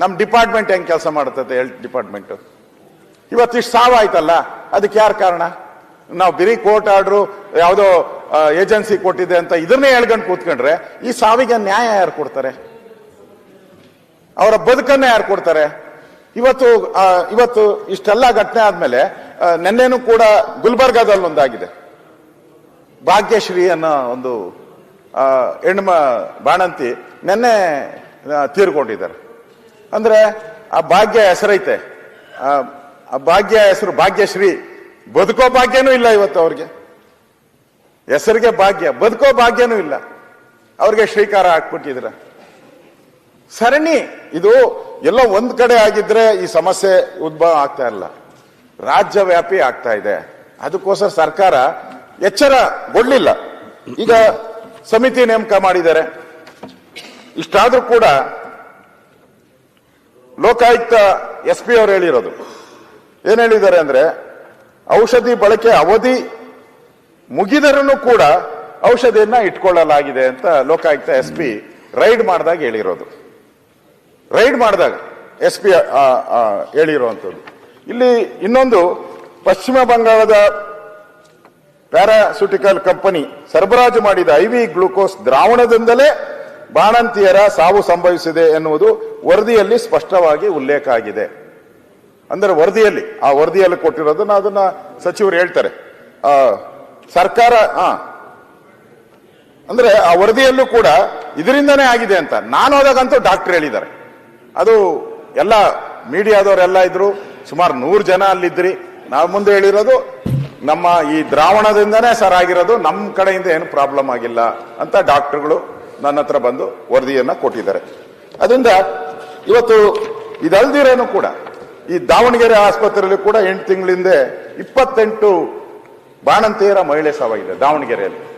ನಮ್ಮ ಡಿಪಾರ್ಟ್ಮೆಂಟ್ ಹೆಂಗೆ ಕೆಲಸ ಮಾಡುತ್ತೆ ಹೆಲ್ತ್ ಡಿಪಾರ್ಟ್ಮೆಂಟ್. ಇವತ್ತಿಷ್ಟು ಸಾವಾಯ್ತಲ್ಲ ಅದಕ್ಕೆ ಯಾರು ಕಾರಣ? ನಾವು ಬಿರಿ ಕೋರ್ಟ್ ಆರ್ಡ್ರು, ಯಾವುದೋ ಏಜೆನ್ಸಿ ಕೊಟ್ಟಿದೆ ಅಂತ ಇದನ್ನೇ ಹೇಳ್ಕೊಂಡು ಕೂತ್ಕೊಂಡ್ರೆ, ಈ ಸಾವಿಗೆ ನ್ಯಾಯ ಯಾರು ಕೊಡ್ತಾರೆ? ಅವರ ಬದುಕನ್ನ ಯಾರು ಕೊಡ್ತಾರೆ? ಇವತ್ತು ಇವತ್ತು ಇಷ್ಟೆಲ್ಲ ಘಟನೆ ಆದ್ಮೇಲೆ ನೆನ್ನೆನು ಕೂಡ ಗುಲ್ಬರ್ಗಾದಲ್ಲಿ ಒಂದಾಗಿದೆ. ಭಾಗ್ಯಶ್ರೀ ಅನ್ನೋ ಒಂದು ಹೆಣ್ಮ ಬಾಣಂತಿ ನೆನ್ನೆ ತೀರ್ಕೊಂಡಿದ್ದಾರೆ. ಅಂದ್ರೆ ಆ ಭಾಗ್ಯ ಹೆಸರೈತೆ. ಆ, ಭಾಗ್ಯ ಹೆಸರು ಭಾಗ್ಯಶ್ರೀ. ಬದುಕೋ ಭಾಗ್ಯನೂ ಇಲ್ಲ ಇವತ್ತು ಅವ್ರಿಗೆ. ಹೆಸರಿಗೆ ಭಾಗ್ಯ ಬದುಕೋ ಭಾಗ್ಯನೂ ಇಲ್ಲ. ಅವ್ರಿಗೆ ಶ್ರೀಕಾರ ಹಾಕ್ಬಿಟ್ಟಿದ್ರ. ಸರಣಿ ಇದು ಎಲ್ಲ ಒಂದ್ ಕಡೆ ಆಗಿದ್ರೆ ಈ ಸಮಸ್ಯೆ ಉದ್ಭವ ಆಗ್ತಾ ಇಲ್ಲ. ರಾಜ್ಯವ್ಯಾಪಿ ಆಗ್ತಾ ಇದೆ. ಅದಕ್ಕೋಸ್ಕರ ಸರ್ಕಾರ ಎಚ್ಚರಗೊಳ್ಳಿಲ್ಲ ಈಗ ಸಮಿತಿ ನೇಮಕ ಮಾಡಿದ್ದಾರೆ. ಇಷ್ಟಾದ್ರೂ ಕೂಡ ಲೋಕಾಯುಕ್ತ ಎಸ್ ಪಿ ಅವರು ಹೇಳಿರೋದು. ಏನ್ ಹೇಳಿದ್ದಾರೆ ಅಂದ್ರೆ, ಔಷಧಿ ಬಳಕೆ ಅವಧಿ ಮುಗಿದರೂ ಕೂಡ ಔಷಧಿಯನ್ನ ಇಟ್ಕೊಳ್ಳಲಾಗಿದೆ ಅಂತ ಲೋಕಾಯುಕ್ತ ಎಸ್ ಪಿ ರೈಡ್ ಮಾಡಿದಾಗ ಹೇಳಿರೋದು. ರೈಡ್ ಮಾಡಿದಾಗ ಎಸ್ ಪಿ ಹೇಳಿರುವಂಥದ್ದು. ಇಲ್ಲಿ ಇನ್ನೊಂದು, ಪಶ್ಚಿಮ ಬಂಗಾಳದ ಪ್ಯಾರಾಸೂಟಿಕಲ್ ಕಂಪನಿ ಸರಬರಾಜು ಮಾಡಿದ ಐವಿ ಗ್ಲೂಕೋಸ್ ದ್ರಾವಣದಿಂದಲೇ ಬಾಣಂತಿಯರ ಸಾವು ಸಂಭವಿಸಿದೆ ಎನ್ನುವುದು ವರದಿಯಲ್ಲಿ ಸ್ಪಷ್ಟವಾಗಿ ಉಲ್ಲೇಖ ಆಗಿದೆ. ಅಂದರೆ ವರದಿಯಲ್ಲಿ, ಆ ವರದಿಯಲ್ಲಿ ಕೊಟ್ಟಿರೋದನ್ನ ಅದನ್ನ ಸಚಿವರು ಹೇಳ್ತಾರೆ. ಸರ್ಕಾರ ಅಂದ್ರೆ ಆ ವರದಿಯಲ್ಲೂ ಕೂಡ ಇದರಿಂದನೇ ಆಗಿದೆ ಅಂತ. ನಾನು ಹೋದಾಗಂತೂ ಡಾಕ್ಟರ್ ಹೇಳಿದ್ದಾರೆ. ಅದು ಎಲ್ಲ ಮೀಡಿಯಾದವರೆಲ್ಲ ಇದ್ರು, ಸುಮಾರು ನೂರು ಜನ ಅಲ್ಲಿದ್ರಿ. ನಾವು ಮುಂದೆ ಹೇಳಿರೋದು, ನಮ್ಮ ಈ ದ್ರಾವಣದಿಂದನೇ ಸರ್ ಆಗಿರೋದು, ನಮ್ಮ ಕಡೆಯಿಂದ ಏನು ಪ್ರಾಬ್ಲಮ್ ಆಗಿಲ್ಲ ಅಂತ ಡಾಕ್ಟರ್ಗಳು ನನ್ನ ಹತ್ರ ಬಂದು ವರದಿಯನ್ನ ಕೊಟ್ಟಿದ್ದಾರೆ. ಅದರಿಂದ ಇವತ್ತು ಇದಲ್ದಿರೇನು ಕೂಡ ಈ ದಾವಣಗೆರೆ ಆಸ್ಪತ್ರೆಯಲ್ಲಿ ಕೂಡ ಎಂಟು ತಿಂಗಳಿಂದ ಇಪ್ಪತ್ತೆಂಟು ಬಾಣಂತಿಯರ ಮಹಿಳೆ ಸಾವಾಗಿದೆ ದಾವಣಗೆರೆಯಲ್ಲಿ.